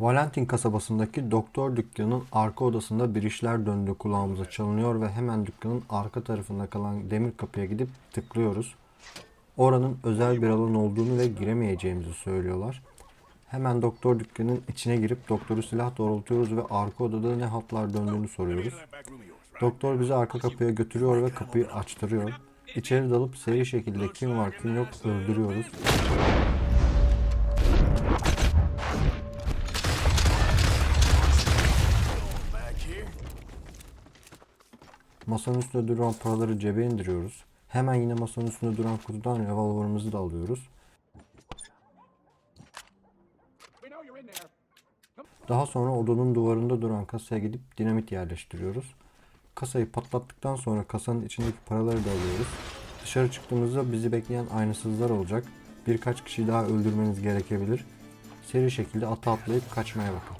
Valentin kasabasındaki doktor dükkanının arka odasında bir işler döndüğü kulağımıza çalınıyor ve hemen dükkanın arka tarafında kalan demir kapıya gidip tıklıyoruz. Oranın özel bir alan olduğunu ve giremeyeceğimizi söylüyorlar. Hemen doktor dükkanının içine girip doktoru silah doğrultuyoruz ve arka odada ne hatlar döndüğünü soruyoruz. Doktor bizi arka kapıya götürüyor ve kapıyı açtırıyor. İçeri dalıp seri şekilde kim var kim yok öldürüyoruz. Masanın üstünde duran paraları cebe indiriyoruz. Hemen yine masanın üstünde duran kutudan revolverımızı da alıyoruz. Daha sonra odanın duvarında duran kasaya gidip dinamit yerleştiriyoruz. Kasayı patlattıktan sonra kasanın içindeki paraları da alıyoruz. Dışarı çıktığımızda bizi bekleyen aynısızlar olacak. Birkaç kişi daha öldürmeniz gerekebilir. Seri şekilde ata atlayıp kaçmaya bakın.